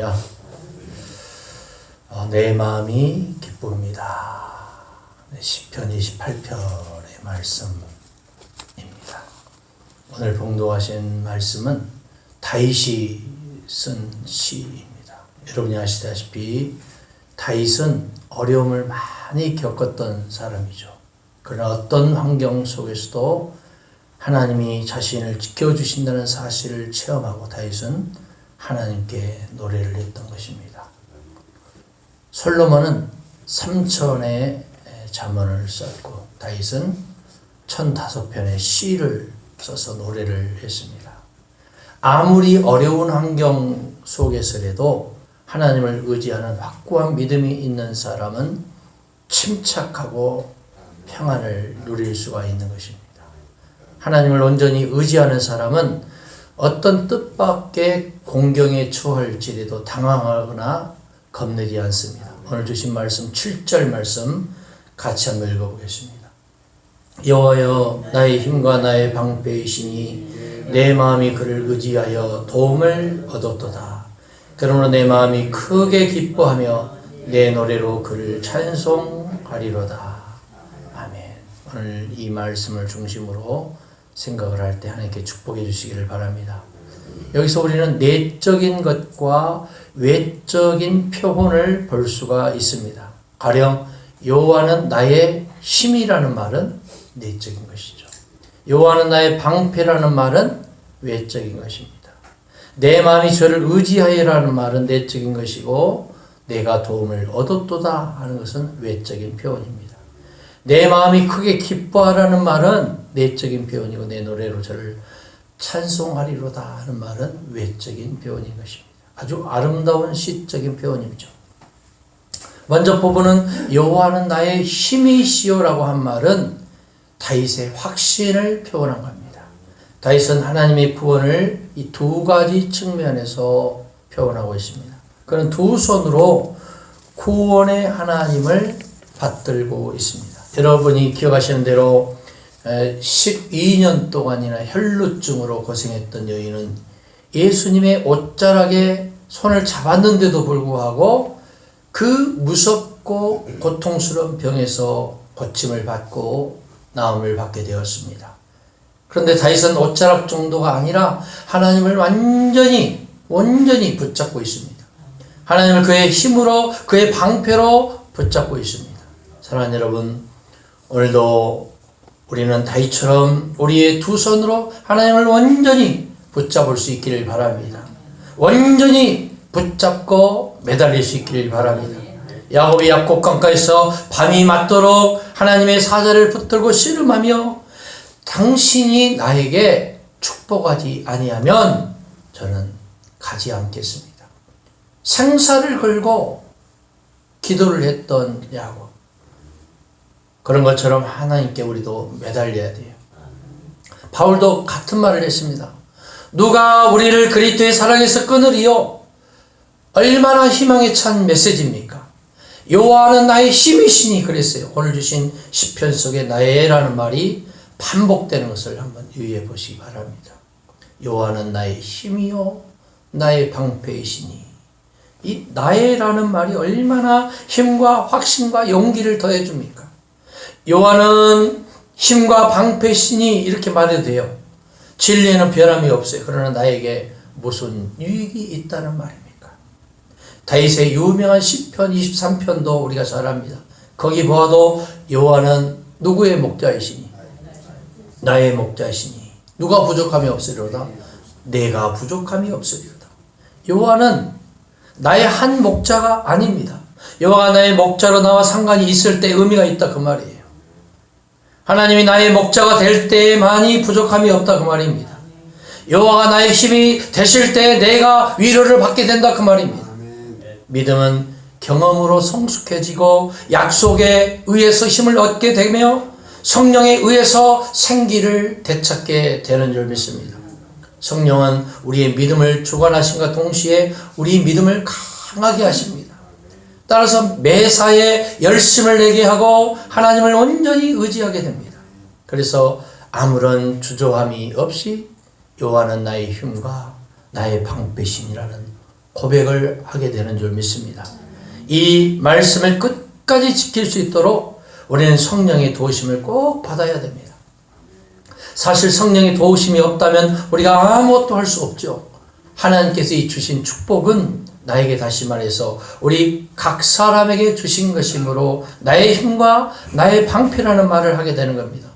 할렐루야. 어, 내 마음이 기쁩니다. 네, 10편 28편의 말씀입니다. 오늘 봉독하신 말씀은 다윗이 쓴 시입니다. 여러분이 아시다시피 다윗은 어려움을 많이 겪었던 사람이죠. 그러나 어떤 환경 속에서도 하나님이 자신을 지켜주신다는 사실을 체험하고 다윗은 하나님께 노래를 했던 것입니다. 솔로몬은 삼천의 잠언을 썼고 다윗은 천다섯 편의 시를 써서 노래를 했습니다. 아무리 어려운 환경 속에서라도 하나님을 의지하는 확고한 믿음이 있는 사람은 침착하고 평안을 누릴 수가 있는 것입니다. 하나님을 온전히 의지하는 사람은 어떤 뜻밖의 공경에 처할지라도 당황하거나 겁내지 않습니다. 오늘 주신 말씀 7절 말씀 같이 한번 읽어보겠습니다. 여호와여 나의 힘과 나의 방패이시니 내 마음이 그를 의지하여 도움을 얻었도다. 그러므로 내 마음이 크게 기뻐하며 내 노래로 그를 찬송하리로다. 아멘. 오늘 이 말씀을 중심으로 생각을 할 때 하나님께 축복해 주시기를 바랍니다. 여기서 우리는 내적인 것과 외적인 표본을 볼 수가 있습니다. 가령 여호와는 나의 힘이라는 말은 내적인 것이죠. 여호와는 나의 방패라는 말은 외적인 것입니다. 내 마음이 저를 의지하여라는 말은 내적인 것이고 내가 도움을 얻었도다 하는 것은 외적인 표현입니다. 내 마음이 크게 기뻐하라는 말은 내적인 표현이고 내 노래로 저를 찬송하리로다 하는 말은 외적인 표현인 것입니다. 아주 아름다운 시적인 표현이죠. 먼저 부분은 여호와는 나의 힘이시오라고 한 말은 다윗의 확신을 표현한 겁니다. 다윗은 하나님의 구원을 이 두 가지 측면에서 표현하고 있습니다. 그는 두 손으로 구원의 하나님을 받들고 있습니다. 여러분이 기억하시는 대로 12년 동안이나 혈루증으로 고생했던 여인은 예수님의 옷자락에 손을 잡았는데도 불구하고 그 무섭고 고통스러운 병에서 고침을 받고 나음을 받게 되었습니다. 그런데 다윗은 옷자락 정도가 아니라 하나님을 완전히 온전히 붙잡고 있습니다. 하나님을 그의 힘으로 그의 방패로 붙잡고 있습니다. 사랑하는 여러분, 오늘도 우리는 다윗처럼 우리의 두 손으로 하나님을 완전히 붙잡을 수 있기를 바랍니다. 완전히 붙잡고 매달릴 수 있기를 바랍니다. 야곱이 야곱 강가에서 밤이 맞도록 하나님의 사자를 붙들고 씨름하며 당신이 나에게 축복하지 아니하면 저는 가지 않겠습니다. 생사를 걸고 기도를 했던 야곱. 그런 것처럼 하나님께 우리도 매달려야 돼요. 바울도 같은 말을 했습니다. 누가 우리를 그리스도의 사랑에서 끊으리요? 얼마나 희망에 찬 메시지입니까? 여호와는 나의 힘이시니 그랬어요. 오늘 주신 시편 속에 나의라는 말이 반복되는 것을 한번 유의해 보시기 바랍니다. 여호와는 나의 힘이요 나의 방패이시니 이 나의라는 말이 얼마나 힘과 확신과 용기를 더해 줍니까? 여호와는 힘과 방패시니 이렇게 말해도 돼요. 진리에는 변함이 없어요. 그러나 나에게 무슨 유익이 있다는 말입니까? 다윗의 유명한 시편 23편도 우리가 잘 압니다. 거기 보아도 여호와는 누구의 목자이시니 나의 목자이시니 누가 부족함이 없으리로다 내가 부족함이 없으리로다 여호와는 나의 한 목자가 아닙니다. 여호와가 나의 목자로 나와 상관이 있을 때 의미가 있다 그 말이에요. 하나님이 나의 목자가 될 때만이 부족함이 없다 그 말입니다. 여호와가 나의 힘이 되실 때 내가 위로를 받게 된다 그 말입니다. 믿음은 경험으로 성숙해지고 약속에 의해서 힘을 얻게 되며 성령에 의해서 생기를 되찾게 되는 줄 믿습니다. 성령은 우리의 믿음을 주관하신과 동시에 우리 믿음을 강하게 하십니다. 따라서 매사에 열심을 내게 하고 하나님을 온전히 의지하게 됩니다. 그래서 아무런 주저함이 없이 여호와는 나의 힘과 나의 방패신이라는 고백을 하게 되는 줄 믿습니다. 이 말씀을 끝까지 지킬 수 있도록 우리는 성령의 도우심을 꼭 받아야 됩니다. 사실 성령의 도우심이 없다면 우리가 아무것도 할 수 없죠. 하나님께서 이 주신 축복은 나에게 다시 말해서 우리 각 사람에게 주신 것이므로 나의 힘과 나의 방패라는 말을 하게 되는 겁니다.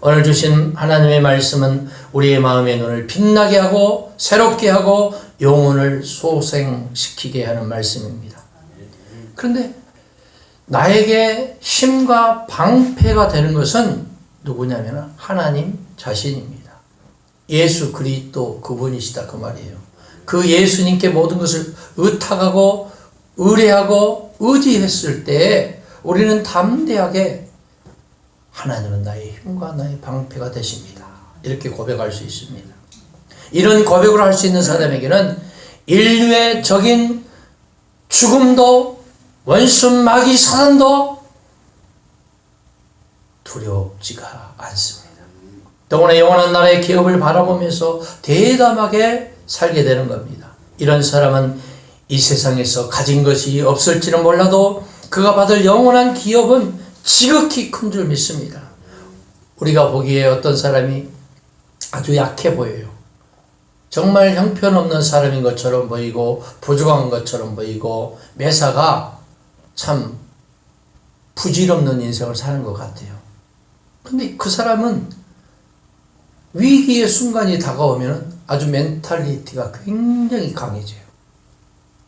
오늘 주신 하나님의 말씀은 우리의 마음의 눈을 빛나게 하고 새롭게 하고 영혼을 소생시키게 하는 말씀입니다. 그런데 나에게 힘과 방패가 되는 것은 누구냐면 하나님 자신입니다. 예수 그리스도 그분이시다 그 말이에요. 그 예수님께 모든 것을 의탁하고 의뢰하고 의지했을 때 우리는 담대하게 하나님은 나의 힘과 나의 방패가 되십니다. 이렇게 고백할 수 있습니다. 이런 고백을 할 수 있는 사람에게는 인류의 적인 죽음도 원수 마귀 사단도 두렵지가 않습니다. 더구나 영원한 나라의 기업을 바라보면서 대담하게 살게 되는 겁니다. 이런 사람은 이 세상에서 가진 것이 없을지는 몰라도 그가 받을 영원한 기업은 지극히 큰 줄 믿습니다. 우리가 보기에 어떤 사람이 아주 약해 보여요. 정말 형편없는 사람인 것처럼 보이고 부족한 것처럼 보이고 매사가 참 부질없는 인생을 사는 것 같아요. 근데 그 사람은 위기의 순간이 다가오면 아주 멘탈리티가 굉장히 강해져요.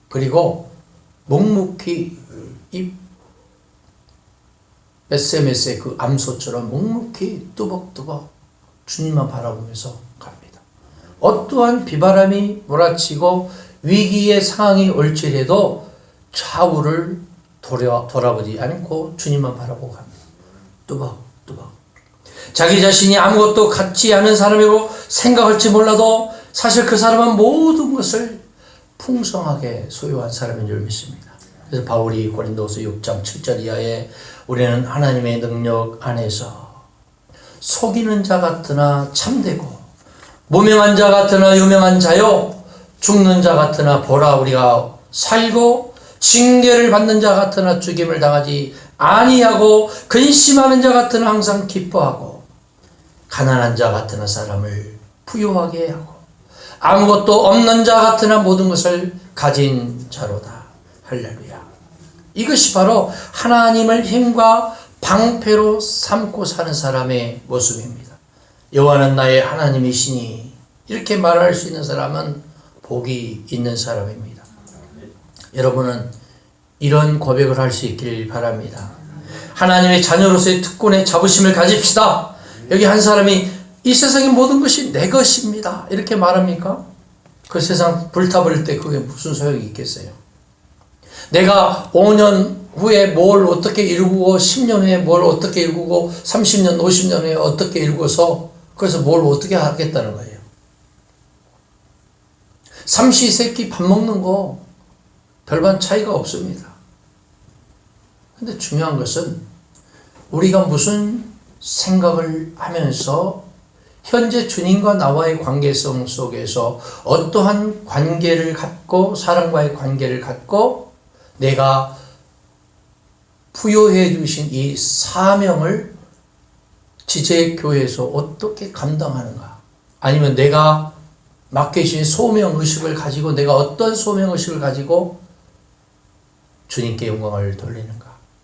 그리고 묵묵히 이 SMS의 그 암소처럼 묵묵히 뚜벅뚜벅 주님만 바라보면서 갑니다. 어떠한 비바람이 몰아치고 위기의 상황이 올지라도 좌우를 돌아, 돌아보지 않고 주님만 바라보고 갑니다. 뚜벅뚜벅. 자기 자신이 아무것도 갖지 않은 사람이고 생각할지 몰라도 사실 그 사람은 모든 것을 풍성하게 소유한 사람인 줄 믿습니다. 그래서 바울이 고린도서 6장 7절 이하에 우리는 하나님의 능력 안에서 속이는 자 같으나 참되고 무명한 자 같으나 유명한 자요 죽는 자 같으나 보라 우리가 살고 징계를 받는 자 같으나 죽임을 당하지 아니하고 근심하는 자 같으나 항상 기뻐하고 가난한 자 같으나 사람을 부유하게 하고 아무것도 없는 자 같으나 모든 것을 가진 자로다 할렐루야 이것이 바로 하나님을 힘과 방패로 삼고 사는 사람의 모습입니다. 여호와는 나의 하나님이시니 이렇게 말할 수 있는 사람은 복이 있는 사람입니다. 여러분은 이런 고백을 할 수 있길 바랍니다. 하나님의 자녀로서의 특권의 자부심을 가집시다. 여기 한 사람이 이 세상의 모든 것이 내 것입니다. 이렇게 말합니까? 그 세상 불타버릴 때 그게 무슨 소용이 있겠어요? 내가 5년 후에 뭘 어떻게 이루고 10년 후에 뭘 어떻게 이루고 30년, 50년 후에 어떻게 이루고서 그래서 뭘 어떻게 하겠다는 거예요. 삼시세끼 밥 먹는 거 별반 차이가 없습니다. 근데 중요한 것은 우리가 무슨 생각을 하면서 현재 주님과 나와의 관계성 속에서 어떠한 관계를 갖고 사람과의 관계를 갖고 내가 부여해 주신 이 사명을 지체교회에서 어떻게 감당하는가? 아니면 내가 맡기신 소명 의식을 가지고 내가 어떤 소명 의식을 가지고 주님께 영광을 돌리는가?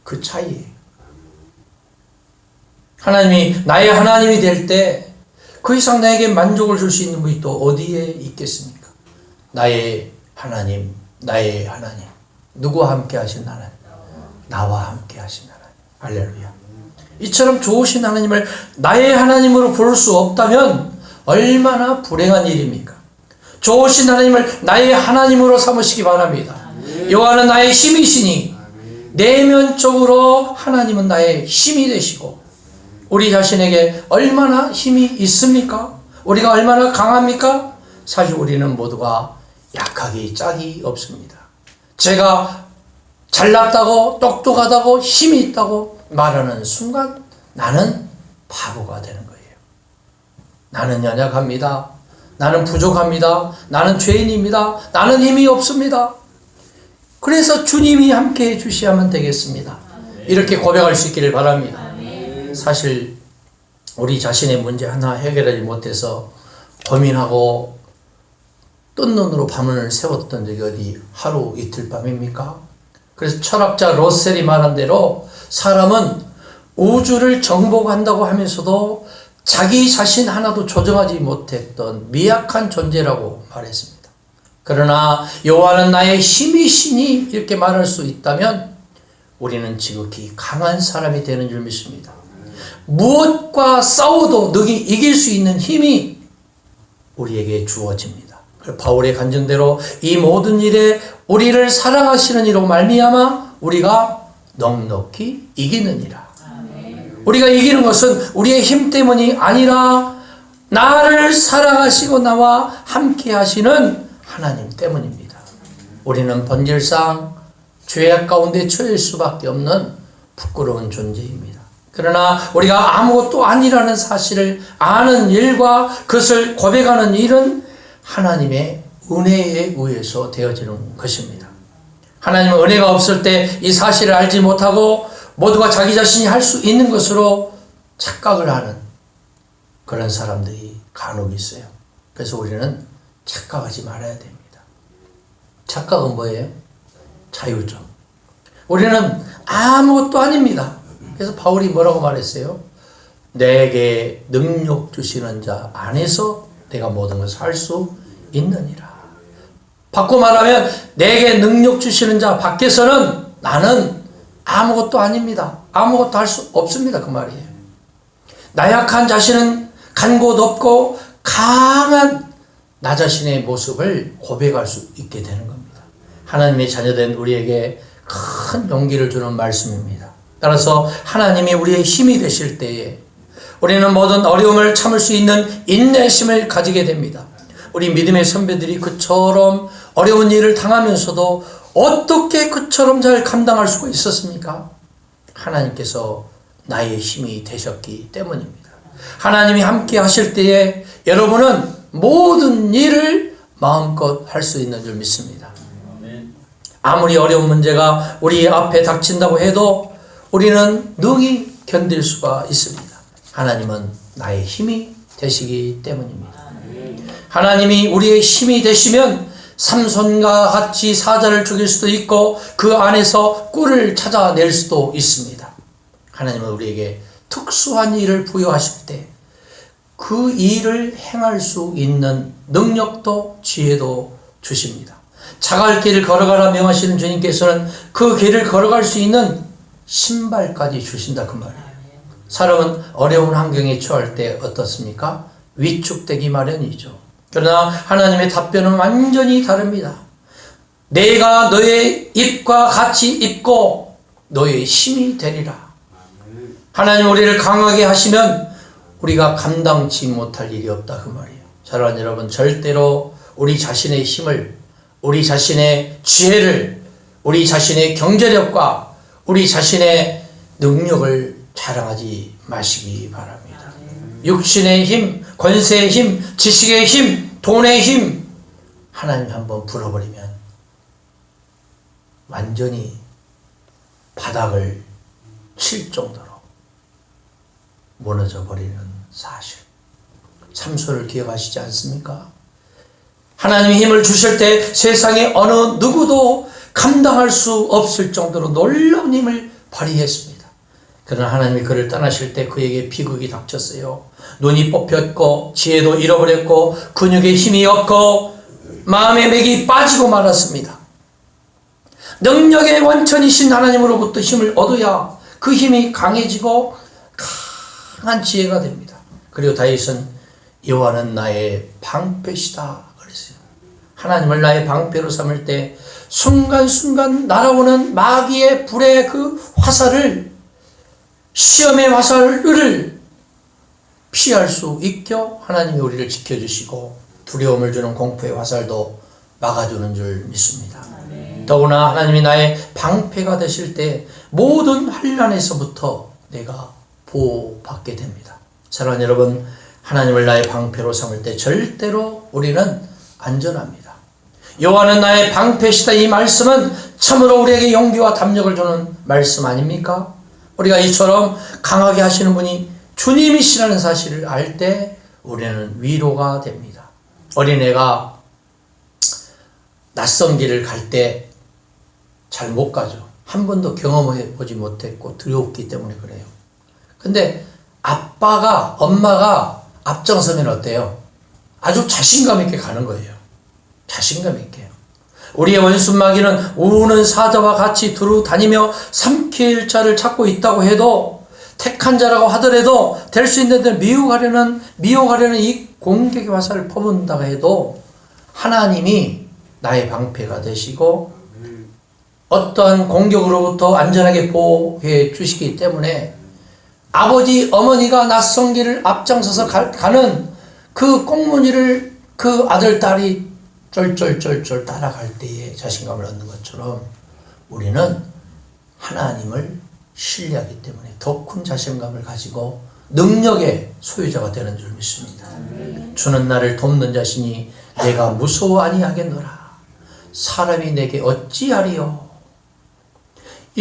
그 차이예요. 하나님이 나의 하나님이 될 때 그 이상 나에게 만족을 줄 수 있는 분이 또 어디에 있겠습니까? 나의 하나님, 나의 하나님. 누구와 함께 하신 하나님? 나와 함께 하신 하나님. 할렐루야. 이처럼 좋으신 하나님을 나의 하나님으로 부를 수 없다면 얼마나 불행한 일입니까? 좋으신 하나님을 나의 하나님으로 삼으시기 바랍니다. 여호와는 나의 힘이시니 내면적으로 하나님은 나의 힘이 되시고 우리 자신에게 얼마나 힘이 있습니까? 우리가 얼마나 강합니까? 사실 우리는 모두가 약하기 짝이 없습니다. 제가 잘났다고 똑똑하다고 힘이 있다고 말하는 순간 나는 바보가 되는 거예요. 나는 연약합니다. 나는 부족합니다. 나는 죄인입니다. 나는 힘이 없습니다. 그래서 주님이 함께 해 주셔야만 되겠습니다. 이렇게 고백할 수 있기를 바랍니다. 사실 우리 자신의 문제 하나 해결하지 못해서 고민하고 뜬 눈으로 밤을 새웠던 적이 어디 하루 이틀 밤입니까? 그래서 철학자 로셀이 말한 대로 사람은 우주를 정복한다고 하면서도 자기 자신 하나도 조정하지 못했던 미약한 존재라고 말했습니다. 그러나 여호와는 나의 힘이시니 이렇게 말할 수 있다면 우리는 지극히 강한 사람이 되는 줄 믿습니다. 무엇과 싸워도 능히 이길 수 있는 힘이 우리에게 주어집니다. 바울의 간증대로 이 모든 일에 우리를 사랑하시는 이로 말미암아 우리가 넉넉히 이기느니라. 우리가 이기는 것은 우리의 힘 때문이 아니라 나를 사랑하시고 나와 함께 하시는 하나님 때문입니다. 우리는 본질상 죄악 가운데 처할 수밖에 없는 부끄러운 존재입니다. 그러나 우리가 아무것도 아니라는 사실을 아는 일과 그것을 고백하는 일은 하나님의 은혜에 의해서 되어지는 것입니다. 하나님은 은혜가 없을 때 이 사실을 알지 못하고 모두가 자기 자신이 할 수 있는 것으로 착각을 하는 그런 사람들이 간혹 있어요. 그래서 우리는 착각하지 말아야 됩니다. 착각은 뭐예요? 자유죠. 우리는 아무것도 아닙니다. 그래서 바울이 뭐라고 말했어요? 내게 능력 주시는 자 안에서 내가 모든 것을 할 수 있느니라. 바꿔 말하면 내게 능력 주시는 자 밖에서는 나는 아무것도 아닙니다. 아무것도 할 수 없습니다. 그 말이에요. 나약한 자신은 간 곳 없고 강한 나 자신의 모습을 고백할 수 있게 되는 겁니다. 하나님의 자녀된 우리에게 큰 용기를 주는 말씀입니다. 따라서 하나님이 우리의 힘이 되실 때에 우리는 모든 어려움을 참을 수 있는 인내심을 가지게 됩니다. 우리 믿음의 선배들이 그처럼 어려운 일을 당하면서도 어떻게 그처럼 잘 감당할 수가 있었습니까? 하나님께서 나의 힘이 되셨기 때문입니다. 하나님이 함께 하실 때에 여러분은 모든 일을 마음껏 할 수 있는 줄 믿습니다. 아무리 어려운 문제가 우리 앞에 닥친다고 해도 우리는 능히 견딜 수가 있습니다. 하나님은 나의 힘이 되시기 때문입니다. 하나님이 우리의 힘이 되시면 삼손과 같이 사자를 죽일 수도 있고 그 안에서 꿀을 찾아낼 수도 있습니다. 하나님은 우리에게 특수한 일을 부여하실 때 그 일을 행할 수 있는 능력도 지혜도 주십니다. 자갈 길을 걸어가라 명하시는 주님께서는 그 길을 걸어갈 수 있는 신발까지 주신다 그 말이에요. 사람은 어려운 환경에 처할 때 어떻습니까? 위축되기 마련이죠. 그러나 하나님의 답변은 완전히 다릅니다. 내가 너의 입과 같이 입고 너의 힘이 되리라. 하나님 우리를 강하게 하시면 우리가 감당치 못할 일이 없다 그 말이에요. 사랑하는 여러분 절대로 우리 자신의 힘을 우리 자신의 지혜를 우리 자신의 경제력과 우리 자신의 능력을 자랑하지 마시기 바랍니다. 육신의 힘, 권세의 힘, 지식의 힘, 돈의 힘 하나님 한번 불어버리면 완전히 바닥을 칠 정도로 무너져 버리는 사실. 참소를 기억하시지 않습니까? 하나님이 힘을 주실 때 세상에 어느 누구도 감당할 수 없을 정도로 놀라운 힘을 발휘했습니다. 그러나 하나님이 그를 떠나실 때 그에게 비극이 닥쳤어요. 눈이 뽑혔고 지혜도 잃어버렸고 근육에 힘이 없고 마음의 맥이 빠지고 말았습니다. 능력의 원천이신 하나님으로부터 힘을 얻어야 그 힘이 강해지고 강한 지혜가 됩니다. 그리고 다윗은 여호와는 나의 방패시다 그랬어요. 하나님을 나의 방패로 삼을 때 순간순간 날아오는 마귀의 불의 그 화살을 시험의 화살을 피할 수 있게 하나님이 우리를 지켜주시고 두려움을 주는 공포의 화살도 막아주는 줄 믿습니다. 더구나 하나님이 나의 방패가 되실 때 모든 환란에서부터 내가 보호받게 됩니다. 사랑하는 여러분, 하나님을 나의 방패로 삼을 때 절대로 우리는 안전합니다. 여호와는 나의 방패시다 이 말씀은 참으로 우리에게 용기와 담력을 주는 말씀 아닙니까? 우리가 이처럼 강하게 하시는 분이 주님이시라는 사실을 알 때 우리는 위로가 됩니다. 어린애가 낯선 길을 갈 때 잘 못 가죠. 한 번도 경험해 보지 못했고 두려웠기 때문에 그래요. 근데 아빠가, 엄마가 앞장서면 어때요? 아주 자신감 있게 가는 거예요. 자신감 있게. 우리의 원수 마귀는 우는 사자와 같이 두루 다니며 삼킬 자를 찾고 있다고 해도 택한 자라고 하더라도 될 수 있는 데 미혹하려는 미혹하려는 이 공격의 화살을 퍼붓는다고 해도 하나님이 나의 방패가 되시고 어떠한 공격으로부터 안전하게 보호해 주시기 때문에 아버지 어머니가 낯선 길을 앞장서서 가, 가는 그 꽁무니를 그 아들 딸이 쫄쫄쫄쫄 따라갈 때에 자신감을 얻는 것처럼 우리는 하나님을 신뢰하기 때문에 더 큰 자신감을 가지고 능력의 소유자가 되는 줄 믿습니다. 주는 나를 돕는 자신이 내가 무서워 아니하겠노라. 사람이 내게 어찌하리요?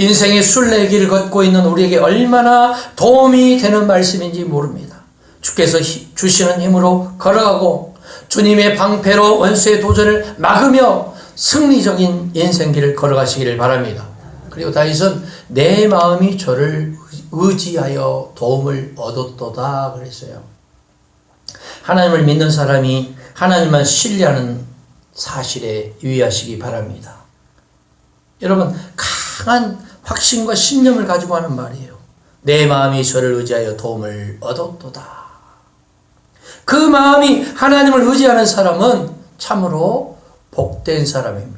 인생의 순례길을 걷고 있는 우리에게 얼마나 도움이 되는 말씀인지 모릅니다. 주께서 히- 주시는 힘으로 걸어가고 주님의 방패로 원수의 도전을 막으며 승리적인 인생길을 걸어가시기를 바랍니다. 그리고 다윗은 내 마음이 저를 의지하여 도움을 얻었도다 그랬어요. 하나님을 믿는 사람이 하나님만 신뢰하는 사실에 유의하시기 바랍니다. 여러분 강한 확신과 신념을 가지고 하는 말이에요. 내 마음이 저를 의지하여 도움을 얻었도다. 그 마음이 하나님을 의지하는 사람은 참으로 복된 사람입니다.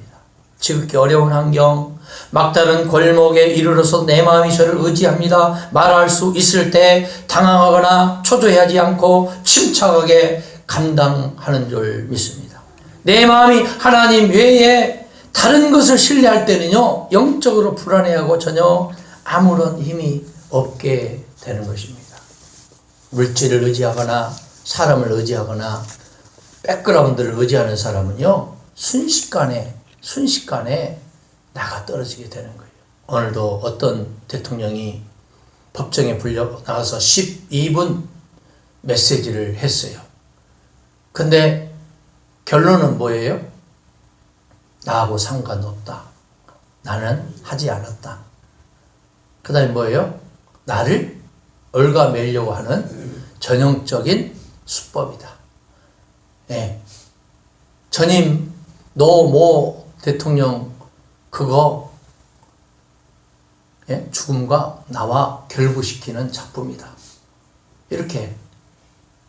지극히 어려운 환경, 막다른 골목에 이르러서 내 마음이 저를 의지합니다. 말할 수 있을 때 당황하거나 초조해하지 않고 침착하게 감당하는 줄 믿습니다. 내 마음이 하나님 외에 다른 것을 신뢰할 때는요, 영적으로 불안해하고 전혀 아무런 힘이 없게 되는 것입니다. 물질을 의지하거나 사람을 의지하거나 백그라운드를 의지하는 사람은요, 순식간에, 순식간에 나가 떨어지게 되는 거예요. 오늘도 어떤 대통령이 법정에 불려 나가서 12분 메시지를 했어요. 근데 결론은 뭐예요? 나하고 상관없다. 나는 하지 않았다. 그 다음에 뭐예요? 나를 얽어매려고 하는 전형적인 수법이다. 예. 전임 노모 대통령 그거 예? 죽음과 나와 결부시키는 작품이다. 이렇게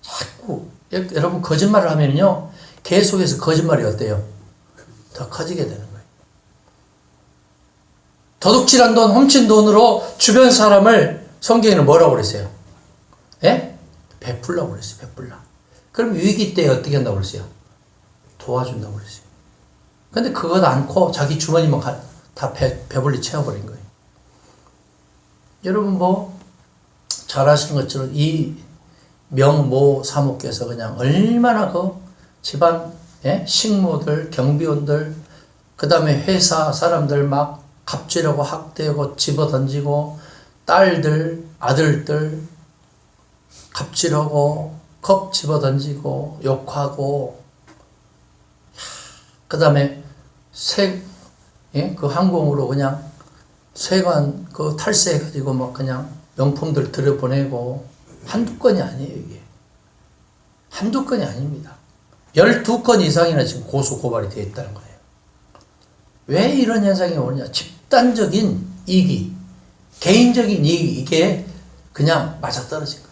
자꾸 여- 여러분 거짓말을 하면요 계속해서 거짓말이 어때요? 더 커지게 되는 거예요. 도둑질한 돈, 훔친 돈으로 주변 사람을 성경에는 뭐라고 그랬어요? 예? 베풀라고 그랬어요. 베풀라. 그럼 위기 때 어떻게 한다고 그랬어요? 도와준다고 그랬어요. 근데 그것 않고 자기 주머니만 가- 다 배, 배불리 채워버린 거예요. 여러분 뭐, 잘 아시는 것처럼 이 명모 사목께서 그냥 얼마나 그 집안 예? 식모들, 경비원들, 그 다음에 회사 사람들 막 갑질하고 학대하고 집어 던지고 딸들, 아들들 갑질하고 컵 집어 던지고 욕하고 그 다음에 세, 예? 그 항공으로 그냥 세관 그 탈세해가지고 막 그냥 명품들 들여보내고 한두 건이 아니에요, 이게. 한두 건이 아닙니다. 12건 이상이나 지금 고소 고발이 되어 있다는 거예요. 왜 이런 현상이 오느냐? 집단적인 이익이, 개인적인 이익이 이게 그냥 맞아떨어진 거예요.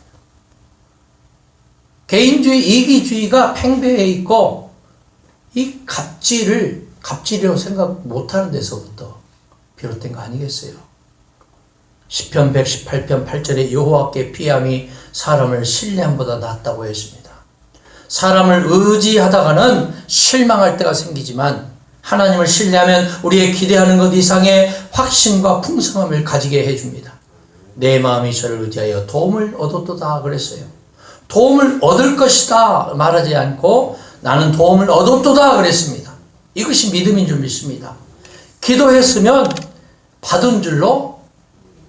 개인주의, 이기주의가 팽배해 있고, 이 갑질을 갑질이라고 생각 못하는 데서부터 비롯된 거 아니겠어요? 10편 118편 8절에 여호와께 피함이 사람을 신뢰함보다 낫다고 했습니다. 사람을 의지하다가는 실망할 때가 생기지만 하나님을 신뢰하면 우리의 기대하는 것 이상의 확신과 풍성함을 가지게 해줍니다. 내 마음이 저를 의지하여 도움을 얻었도다 그랬어요. 도움을 얻을 것이다 말하지 않고 나는 도움을 얻었도다 그랬습니다. 이것이 믿음인 줄 믿습니다. 기도했으면 받은 줄로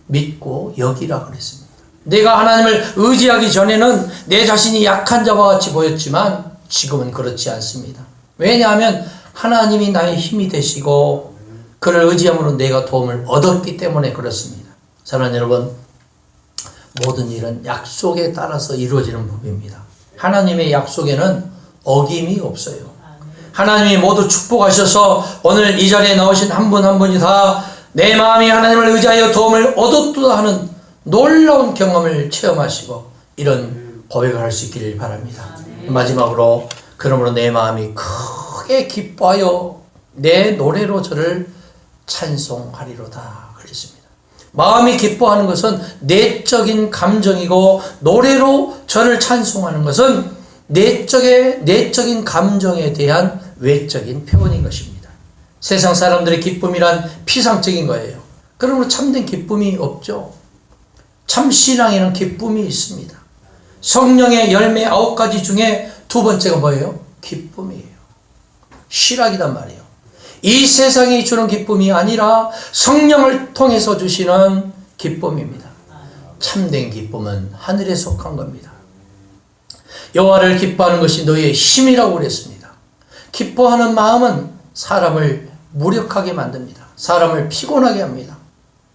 믿고 여기라 그랬습니다. 내가 하나님을 의지하기 전에는 내 자신이 약한 자와 같이 보였지만 지금은 그렇지 않습니다. 왜냐하면 하나님이 나의 힘이 되시고 그를 의지함으로 내가 도움을 얻었기 때문에 그렇습니다. 사랑하는 여러분, 모든 일은 약속에 따라서 이루어지는 법입니다. 하나님의 약속에는 어김이 없어요. 하나님이 모두 축복하셔서 오늘 이 자리에 나오신 한 분한 분이 다 내 마음이 하나님을 의지하여 도움을 얻었다 하는 놀라운 경험을 체험하시고 이런 고백을 할 수 있기를 바랍니다. 마지막으로 그러므로 내 마음이 크게 기뻐하여 내 노래로 저를 찬송하리로다 그랬습니다. 마음이 기뻐하는 것은 내적인 감정이고 노래로 저를 찬송하는 것은 내적의 내적인 감정에 대한 외적인 표현인 것입니다. 세상 사람들의 기쁨이란 피상적인 거예요. 그러므로 참된 기쁨이 없죠. 참 신앙에는 기쁨이 있습니다. 성령의 열매 아홉 가지 중에 두 번째가 뭐예요? 기쁨이에요. 실학이단 말이에요. 이 세상이 주는 기쁨이 아니라 성령을 통해서 주시는 기쁨입니다. 참된 기쁨은 하늘에 속한 겁니다. 여호와를 기뻐하는 것이 너희의 힘이라고 그랬습니다. 기뻐하는 마음은 사람을 무력하게 만듭니다. 사람을 피곤하게 합니다.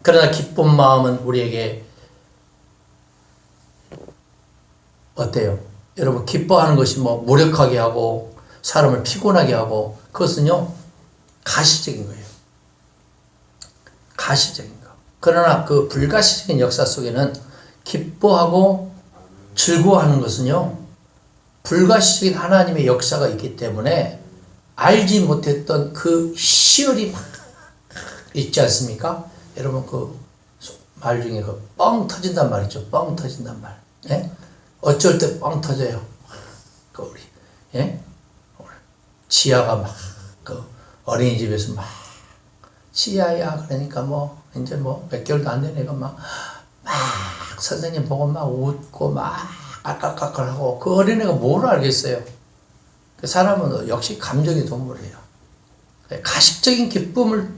그러나 기쁜 마음은 우리에게 어때요? 여러분 기뻐하는 것이 뭐 무력하게 하고 사람을 피곤하게 하고 그것은요 가시적인 거예요. 가시적인 거. 그러나 그 불가시적인 역사 속에는 기뻐하고 즐거워하는 것은요 불가시적인 하나님의 역사가 있기 때문에 알지 못했던 그 시열이 막 있지 않습니까? 여러분 그 말 중에 그 뻥 터진단 말 있죠. 뻥 터진단 말. 예? 어쩔 때뻥 터져요. 그 우리 예? 지아가 막 그 어린이집에서 막 지아야 그러니까 뭐 이제 뭐몇 개월도 안 된 애가 막 막 선생님 보고 막 웃고 막 깔깔깔깔하고 그 어린애가 뭘 알겠어요. 그 사람은 역시 감정의 동물이에요. 가식적인 기쁨을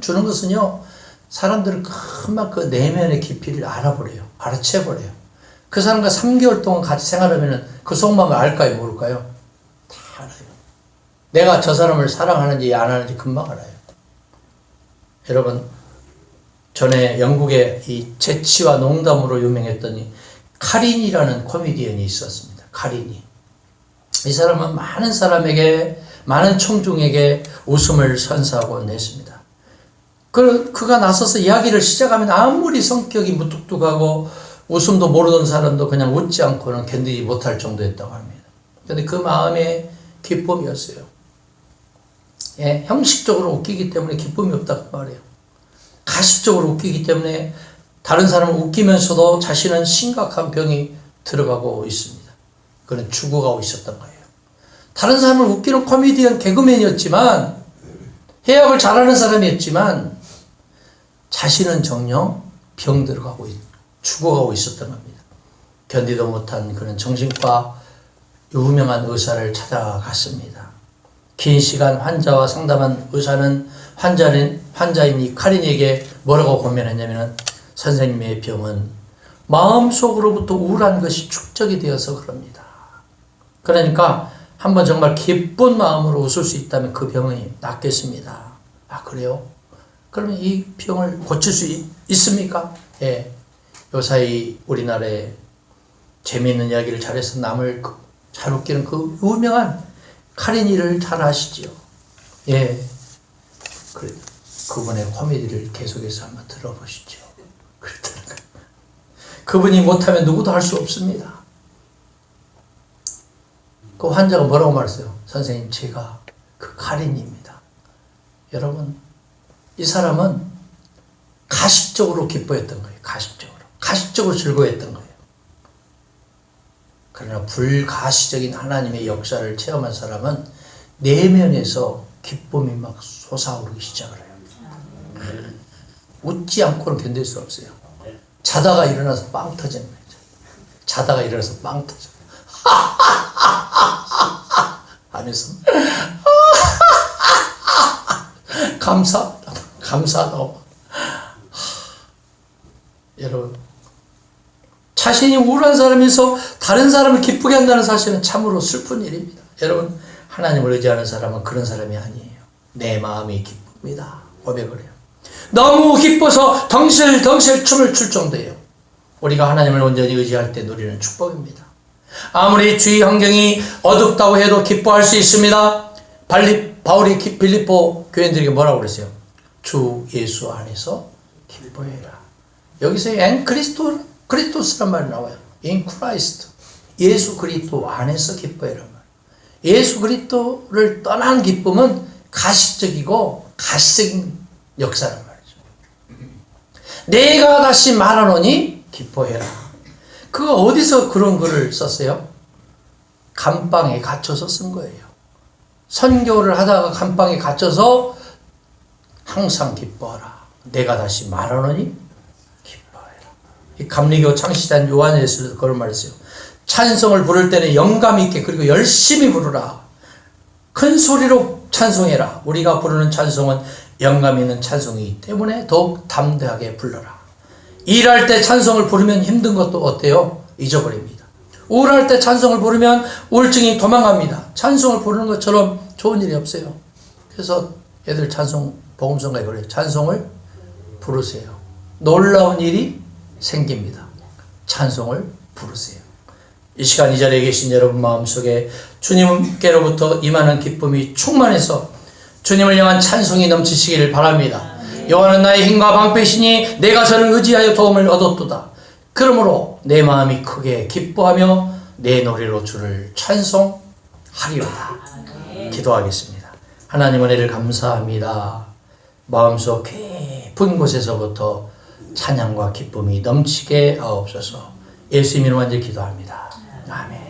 주는 것은요, 사람들은 금방 그 내면의 깊이를 알아버려요. 알아채버려요. 그 사람과 3개월 동안 같이 생활하면 그 속마음을 알까요? 모를까요? 다 알아요. 내가 저 사람을 사랑하는지 안 하는지 금방 알아요. 여러분, 전에 영국의 이 재치와 농담으로 유명했던 이 카린이라는 코미디언이 있었습니다. 카린이. 이 사람은 많은 사람에게, 많은 청중에게 웃음을 선사하고 냈습니다. 그, 그가 나서서 이야기를 시작하면 아무리 성격이 무뚝뚝하고 웃음도 모르는 사람도 그냥 웃지 않고는 견디지 못할 정도였다고 합니다. 근데 그 마음에 기쁨이었어요. 예, 형식적으로 웃기기 때문에 기쁨이 없다고 말해요. 가식적으로 웃기기 때문에 다른 사람을 웃기면서도 자신은 심각한 병이 들어가고 있습니다. 그는 죽어가고 있었던 거예요. 다른 사람을 웃기는 코미디언 개그맨이었지만 해악을 잘하는 사람이었지만 자신은 정녕 병 들어가고 있, 죽어가고 있었던 겁니다. 견디도 못한 그런 정신과 유명한 의사를 찾아갔습니다. 긴 시간 환자와 상담한 의사는 환자는 환자인 이 카린에게 뭐라고 고민했냐면은 선생님의 병은 마음속으로부터 우울한 것이 축적이 되어서 그럽니다. 그러니까 한번 정말 기쁜 마음으로 웃을 수 있다면 그 병이 낫겠습니다. 아, 그래요? 그러면 이 병을 고칠 수 있, 있습니까? 예. 요 사이 우리나라에 재미있는 이야기를 잘해서 남을 그- 잘 웃기는 그 유명한 카린이를 잘 아시지요? 예. 그, 그분의 코미디를 계속해서 한번 들어보시죠. 그분이 못하면 누구도 할 수 없습니다. 그 환자가 뭐라고 말했어요? 선생님, 제가 그 카린입니다. 여러분, 이 사람은 가식적으로 기뻐했던 거예요. 가식적으로. 가식적으로 즐거워했던 거예요. 그러나 불가시적인 하나님의 역사를 체험한 사람은 내면에서 기쁨이 막 솟아오르기 시작을 해요. 웃지 않고는 견딜 수 없어요. 자다가 일어나서 빵 터지는 거죠. 자다가 일어나서 빵 터져. 하면서 감사 감사하다고 여러분 자신이 우울한 사람에서 다른 사람을 기쁘게 한다는 사실은 참으로 슬픈 일입니다. 여러분 하나님을 의지하는 사람은 그런 사람이 아니에요. 내 마음이 기쁩니다. 고백을 해요. 너무 기뻐서 덩실덩실 춤을 출 정도예요. 우리가 하나님을 온전히 의지할 때 누리는 축복입니다. 아무리 주위 환경이 어둡다고 해도 기뻐할 수 있습니다. 발리, 바울이 기- 빌립보 교인들에게 뭐라고 그랬어요? 주 예수 안에서 기뻐해라. 여기서 엔 크리스토, 크리스토스란 말이 나와요. in Christ. 예수 그리스도 안에서 기뻐해라. 말. 예수 그리스도를 떠난 기쁨은 가식적이고 가식적인 역사란 말이죠. 내가 다시 말하노니 기뻐해라. 그가 어디서 그런 글을 썼어요? 감방에 갇혀서 쓴 거예요. 선교를 하다가 감방에 갇혀서 항상 기뻐하라. 내가 다시 말하노니 감리교 창시자인 요한에서도 그런 말했어요. 찬송을 부를 때는 영감 있게 그리고 열심히 부르라. 큰 소리로 찬송해라. 우리가 부르는 찬송은 영감 있는 찬송이기 때문에 더욱 담대하게 불러라. 일할 때 찬송을 부르면 힘든 것도 어때요? 잊어버립니다. 우울할 때 찬송을 부르면 우울증이 도망갑니다. 찬송을 부르는 것처럼 좋은 일이 없어요. 그래서 애들 찬송 복음성가에 그래요. 찬송을 부르세요. 놀라운 일이 생깁니다. 찬송을 부르세요. 이 시간 이 자리에 계신 여러분 마음속에 주님께로부터 임하는 기쁨이 충만해서 주님을 향한 찬송이 넘치시기를 바랍니다. 여호와는 나의 힘과 방패시니 내가 저를 의지하여 도움을 얻었도다. 그러므로 내 마음이 크게 기뻐하며 내 노래로 주를 찬송하리로다. 기도하겠습니다. 하나님 은혜를 감사합니다. 마음속 깊은 곳에서부터 찬양과 기쁨이 넘치게 하옵소서. 예수님 이름 완전 기도합니다. 아멘.